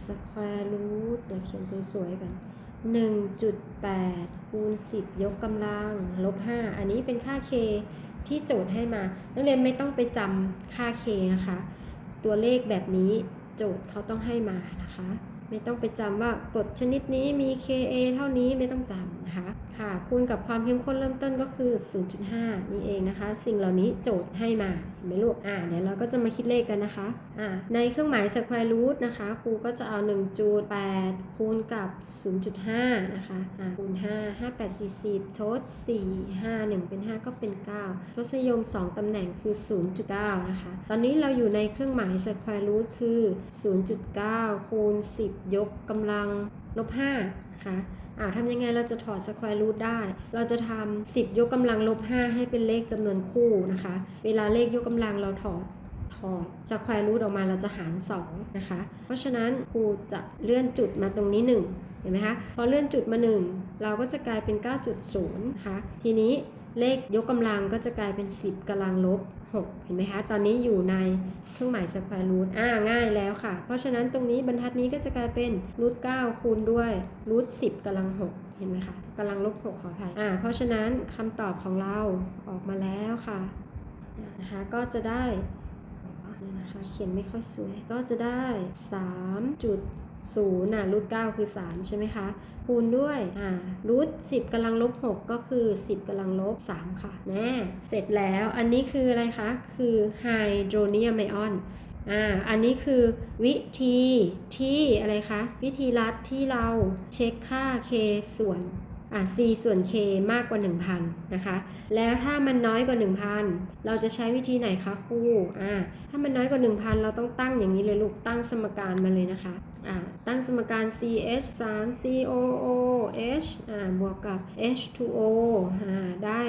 square root เดี๋ยวเขียนสวยๆกัน 1.8 คูณ 10 ยกกำลัง ลบ 5 อันนี้เป็นค่า k ที่โจทย์ให้มา นักเรียนไม่ต้องไปจำค่า k นะคะ ตัวเลขแบบนี้โจทย์เขาต้องให้มานะคะ ไม่ต้องไปจำว่ากรดชนิดนี้มี Ka เท่านี้ไม่ต้องจำนะคะ ค่ะ คูณกับความเข้มข้นเริ่มต้นก็คือ 0.5 นี่เองนะคะ สิ่งเหล่านี้โจทย์ให้มาเห็นไหมลูก อ่า เดี๋ยวเราก็จะมาคิดเลขกันนะคะ อ่า ในเครื่องหมาย square root นะคะ ครูก็จะเอา1.8คูณกับ 0.5 นะคะ อ่า คูณ 5 5 8 40 ทด 4 5 1 เป็น 5 ก็เป็น 9 ทศนิยม 2 ตำแหน่งคือ 0.9 นะคะ ตอนนี้เราอยู่ในเครื่องหมาย square root คือ 0.9 คูณ 10 ยกกำลังลบ5นะคะ อ่าทำยังไงเราจะถอด square root ได้ เราจะทำ10 ยกกำลังลบ 5 ให้เป็นเลขจำนวนคู่นะคะ เวลาเลขยกกำลังเราถอดถอด square root ออกมาเราจะหาร 2 นะคะ เพราะฉะนั้นครูจะเลื่อนจุดมาตรงนี้ 1 เห็นไหมคะ พอเลื่อนจุดมา 1 เราก็จะกลายเป็น 9.0นะคะทีนี้เลขยกกำลังก็จะกลายเป็น 10กำลังลบ 6 เห็นไหมคะ ตอนนี้อยู่ในเครื่องหมาย square root อ่าง่ายแล้วค่ะ เพราะฉะนั้นตรงนี้บรรทัดนี้ก็จะกลายเป็น root 9คูณด้วย root 10กำลัง 6 เห็นไหมคะกำลังลบ6ขออภัยอ่าเพราะฉะนั้นคำตอบของเราออกมาแล้วค่ะนะคะก็จะได้นะคะเขียนไม่ค่อยสวย ก็จะได้3จุด ศูนย์อะรูทเก้าคือสามใช่ไหมคะ คูณด้วยอ่ารูทสิบกำลังลบหกก็คือสิบกำลังลบสามค่ะแน่เสร็จแล้วอันนี้คืออะไรคะ คือไฮโดรเนียมไอออนอ่าอันนี้คือวิธีที่อะไรคะ วิธีรัดที่เราเช็คค่า k ส่วน อ่า c ส่วน k มากกว่า 1,000 นะคะ แล้วถ้ามันน้อยกว่า 1,000 เราจะใช้วิธีไหนคะครูอ่าถ้ามันน้อยกว่า 1,000 เราต้องตั้งอย่างนี้เลยลูกตั้งสมการมาเลยนะคะอ่าตั้งสมการ CH 3 COOH อ่าบวกกับ H2O อ่าได้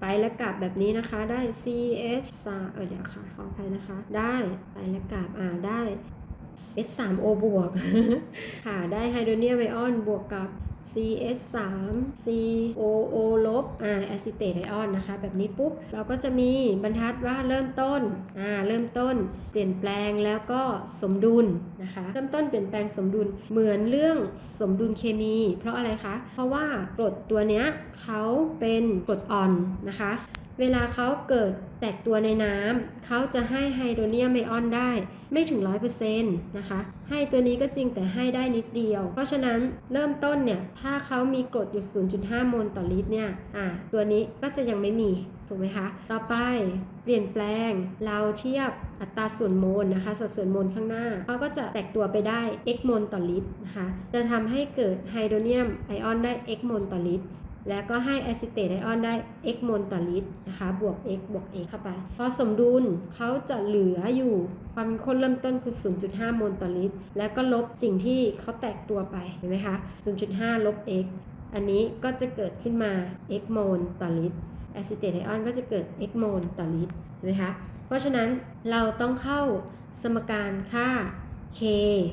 ไปและกลับแบบนี้นะคะได้ CH 3เออเดี๋ยวค่ะขออภัยนะคะ ได้ไปและกลับอ่าได้ H3O บวกค่ะได้ไฮโดรเนียมไอออนบวกกับ CS 3 COO ลบอ่าแอซิเตตไอออนนะคะ แบบนี้ปุ๊บ เราก็จะมีบรรทัดว่าเริ่มต้นอ่าเริ่มต้น เปลี่ยนแปลงแล้วก็สมดุลนะคะ เริ่มต้นเปลี่ยนแปลงสมดุลเหมือนเรื่องสมดุลเคมี เพราะอะไรคะ เพราะว่ากรดตัวเนี้ยเขาเป็นกรดอ่อนนะคะ เวลาเขาเกิดแตกตัวในน้ำเขาจะให้ไฮโดรเนียมไอออนได้ไม่ถึง 100%นะคะ ให้ตัวนี้ก็จริงแต่ให้ได้นิดเดียว เพราะฉะนั้นเริ่มต้นเนี่ย ถ้าเขามีกรดอยู่ 0.5 โมลต่อลิตรเนี่ย อ่า ตัวนี้ก็จะยังไม่มี ถูกไหมคะ ต่อไปเปลี่ยนแปลง เราเทียบอัตราส่วนโมลนะคะ สัดส่วนโมลข้างหน้าเขาก็จะแตกตัวไปได้ x โมลต่อลิตรนะคะ จะทำให้เกิดไฮโดรเนียมไอออนได้ x โมลต่อลิตร แล้วก็ให้อซิเตตไอออนได้ x มลต่อลิตรนะคะ บวก x บวก x เข้าไป พอสมดุลเขาจะเหลืออยู่ความเป็นข้นเริ่มต้นคือ 0.5 มลต่อลิตร แล้วก็ลบสิ่งที่เขาแตกตัวไป เห็นไหมคะ 0.5 ลบ x อันนี้ก็จะเกิดขึ้นมา x มลต่อลิตรอซิเตตไอออนก็จะเกิด x มลต่อลิตร เห็นไหมคะ เพราะฉะนั้นเราต้องเข้าสมการค่า K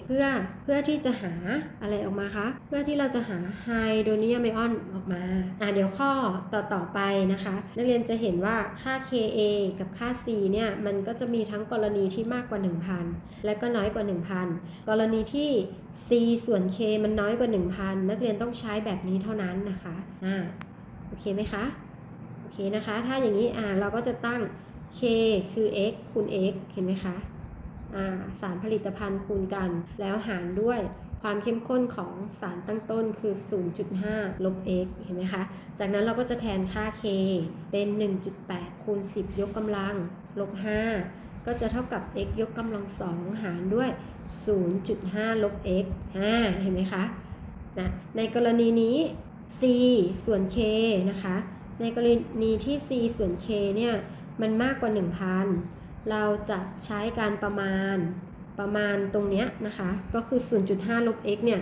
เพื่อเพื่อที่จะหาอะไรออกมาคะ เพื่อที่เราจะหาไฮโดรเนียมไอออนออกมา อ่าเดี๋ยวข้อต่อต่อไปนะคะ นักเรียนจะเห็นว่าค่า Ka กับค่า C เนี่ยมันก็จะมีทั้งกรณีที่มากกว่า 1,000 และก็น้อยกว่า 1,000 กรณีที่ C ส่วน K มันน้อยกว่า 1,000 นักเรียนต้องใช้แบบนี้เท่านั้นนะคะอ่าโอเคไหมคะโอเคนะคะ ถ้าอย่างนี้อ่าเราก็จะตั้ง K คือ x คูณ x เห็นไหมคะ สารผลิตภัณฑ์คูณกัน แล้วหารด้วยความเข้มข้นของสารตั้งต้นคือ 0.5 ลบ x เห็นไหมคะ จากนั้นเราก็จะแทนค่า k เป็น 1.8 คูณ 10 ยกกำลัง ลบ 5 ก็จะเท่ากับ x ยกกำลัง 2 หารด้วย 0.5 ลบ x อ่าเห็นไหมคะนะในกรณีนี้ c ส่วน k นะคะ ในกรณีที่ c ส่วน k เนี่ย มันมากกว่า 1,000 เราจะใช้การประมาณประมาณตรงเนี้ยนะคะ ก็คือ 0.5 ลบ x เนี่ย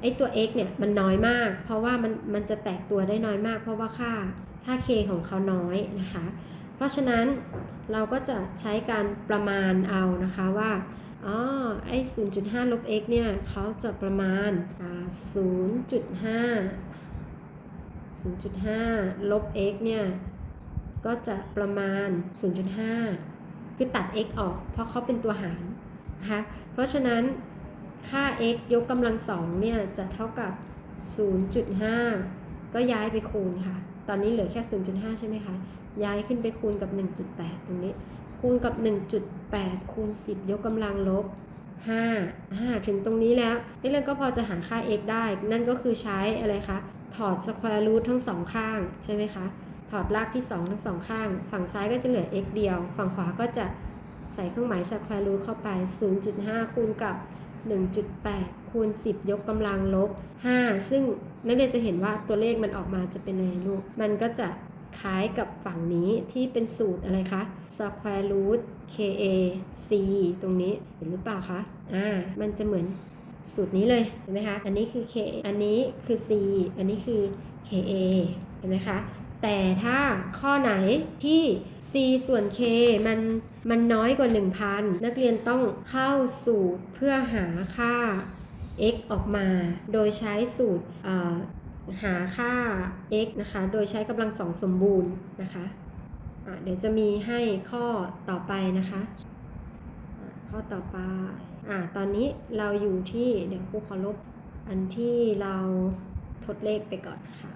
ไอตัว x เนี่ยมันน้อยมาก เพราะว่ามันมันจะแตกตัวได้น้อยมาก เพราะว่าค่าค่า k ของเขาน้อยนะคะ เพราะฉะนั้นเราก็จะใช้การประมาณเอานะคะว่าอ๋อไอ0.5 ลบ x เนี่ยเขาจะประมาณอ่า0.5 0.5 ลบ x เนี่ย ก็จะประมาณ 0.5 คือตัด x ออก เพราะเขาเป็นตัวหารนะคะเพราะฉะนั้นค่า x ยกกำลังสองเนี่ยจะเท่ากับ 0.5 ก็ย้ายไปคูณค่ะ ตอนนี้เหลือแค่ 0.5 ใช่ไหมคะ ย้ายขึ้นไปคูณกับ 1.8 ตรงนี้ คูณกับ 1.8 คูณ 10 ยกกำลังลบ 5 5 ถึงตรงนี้แล้วนักเรียนก็พอจะหาค่า x ได้ นั่นก็คือใช้อะไรคะ ถอด square root ทั้งสองข้างใช่ไหมคะ ถอดรากที่ 2 ทั้งสองข้าง ฝั่งซ้ายก็จะเหลือ x เดียว ฝั่งขวาก็จะใส่เครื่องหมาย square root เข้าไป 0.5 คูณกับ 1.8 คูณ 10 ยกกำลังลบ 5 ซึ่งนักเรียนจะเห็นว่าตัวเลขมันออกมาจะเป็นอะไรลูก มันก็จะคล้ายกับฝั่งนี้ที่เป็นสูตรอะไรคะ square root ka c ตรงนี้เห็นหรือเปล่าคะ อ่า มันจะเหมือนสูตรนี้เลย เห็นไหมคะ อันนี้คือ k อันนี้คือ c อันนี้คือ ka เห็นไหมคะ แต่ถ้าข้อไหนที่ c ส่วน k มันมันน้อยกว่า 1,000 นักเรียนต้องเข้าสูตรเพื่อหาค่า x ออกมา โดยใช้สูตรหาค่า x นะคะ โดยใช้กำลังสองสมบูรณ์นะคะะเดี๋ยวจะมีให้ข้อต่อไปนะคะะข้อต่อไปอะตอนนี้เราอยู่ที่ เดี๋ยวครูขอลบอันที่เราทดเลขไปก่อนนะคะ่ะ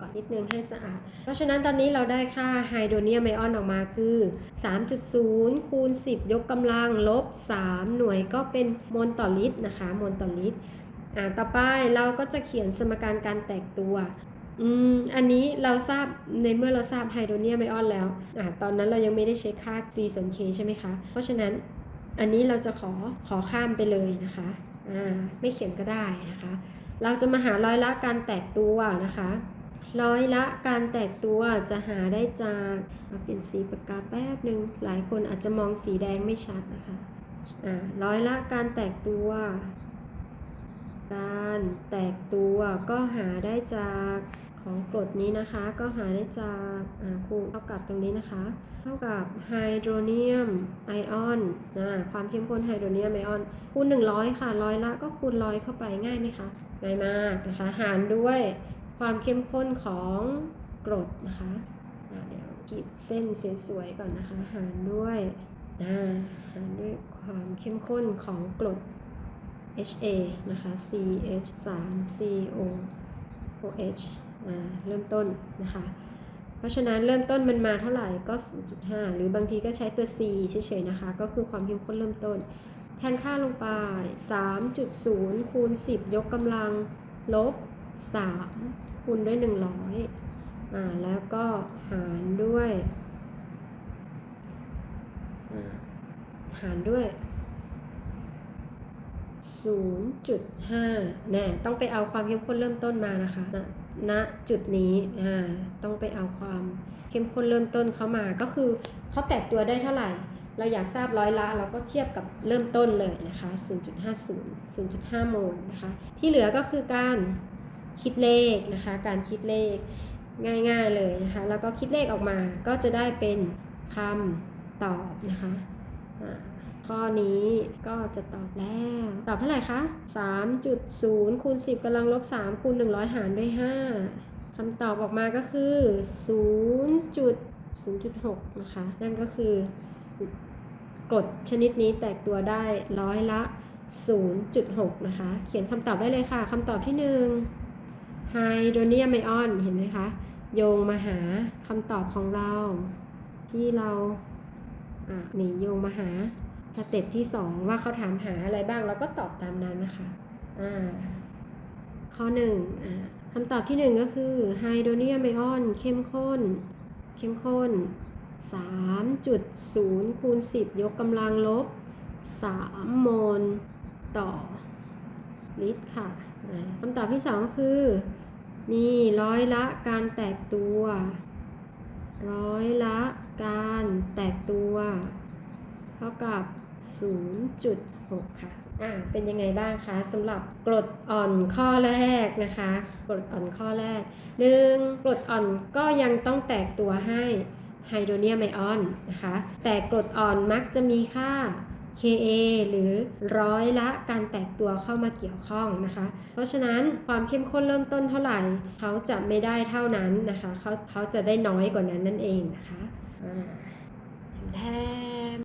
ก่อนนิดนึงให้สะอาด เพราะฉะนั้นตอนนี้เราได้ค่าไฮโดรเนียมไอออนออกมาคือ 3.0 คูณ 10 ยกกำลังลบ 3 หน่วยก็เป็นโมลต่อลิตรนะคะโมลต่อลิตรอ่าต่อไปเราก็จะเขียนสมการการแตกตัวอืมอันนี้เราทราบในเมื่อเราทราบไฮโดรเนียมไอออนแล้วอ่าตอนนั้นเรายังไม่ได้ใช้ค่า C ส่วน K ใช่ไหมคะ เพราะฉะนั้นอันนี้เราจะขอขอข้ามไปเลยนะคะอ่าไม่เขียนก็ได้นะคะ เราจะมาหาร้อยละการแตกตัวนะคะ ร้อยละการแตกตัวจะหาได้จากมาเปลี่ยนสีปากกาแป๊บหนึ่งหลายคนอาจจะมองสีแดงไม่ชัดนะคะร้อยละการแตกตัว การแตกตัวก็หาได้จากของกรดนี้นะคะก็หาได้จากคูณเท่ากับตรงนี้นะคะ เท่ากับไฮโดรเนียมไอออนนะความเข้มข้นไฮโดรเนียมไอออนคูณ100 ค่ะร้อยละก็คูณร้อยเข้าไปง่ายไหมคะง่ายมากนะคะ หารด้วย ความเข้มข้นของกรดนะคะเดี๋ยวขีดเส้นสวยๆก่อนนะคะ หารด้วยหารด้วยความเข้มข้นของกรด HA นะคะ CH 3 CO OH เริ่มต้นนะคะ เพราะฉะนั้นเริ่มต้นมันมาเท่าไหร่ก็ 0.5 หรือบางทีก็ใช้ตัว C เฉยๆนะคะ ก็คือความเข้มข้นเริ่มต้น แทนค่าลงไป 3.0 คูณ 10 ยกกำลังลบ 3 คูณด้วย 100อ่าแล้วก็หารด้วยอ่าหารด้วย 0.5แน่ต้องไปเอาความเข้มข้นเริ่มต้นมานะคะณณจุดนี้อ่าต้องไปเอาความเข้มข้นเริ่มต้นเข้ามาก็คือเขาแตกตัวได้เท่าไหร่ เราอยากทราบร้อยละเราก็เทียบกับเริ่มต้นเลยนะคะ 0.50 0.5 โมลนะคะ ที่เหลือก็คือการ คิดเลขนะคะ การคิดเลขง่ายๆเลยนะคะ แล้วก็คิดเลขออกมาก็จะได้เป็นคำตอบนะคะข้อนี้ก็จะตอบแล้ว ตอบเท่าไหร่คะ3.0คูณ10กำลังลบ3คูณ100 หารด้วย 5คำตอบออกมาก็คือ 0.0.6 นะคะ นั่นก็คือกรดชนิดนี้แตกตัวได้ร้อยละ 0.6 นะคะ เขียนคำตอบได้เลยค่ะคำตอบที่ 1 ไฮโดรเนียมไอออนเห็นไหมคะ โยงมาหาคำตอบของเรา ที่เราอะนี่โยงมาหาสเต็ปที่ 2 ว่าเขาถามหาอะไรบ้างเราก็ตอบตามนั้นนะคะอ่าข้อ1อ่าคำตอบที่ 1 ก็คือไฮโดรเนียมไอออนเข้มข้น เข้มข้น 3.0คูณ10 ยกกำลังลบ 3 โมลต่อลิตรค่ะคำตอบที่ 2 คือ มีร้อยละการแตกตัว ร้อยละการแตกตัว เท่ากับ 0.6 ค่ะ อ่า เป็นยังไงบ้างคะสำหรับกรดอ่อนข้อแรกนะคะ กรดอ่อนข้อแรกหนึ่งกรดอ่อนก็ยังต้องแตกตัวให้ไฮโดรเนียมไอออนนะคะ แต่กรดอ่อนมักจะมีค่า Ka หรือร้อยละการแตกตัวเข้ามาเกี่ยวข้องนะคะ เพราะฉะนั้นความเข้มข้นเริ่มต้นเท่าไหร่ เขาจะไม่ได้เท่านั้นนะคะเขาเขาจะได้น้อยกว่านั้นนั่นเองนะคะอ่าแทม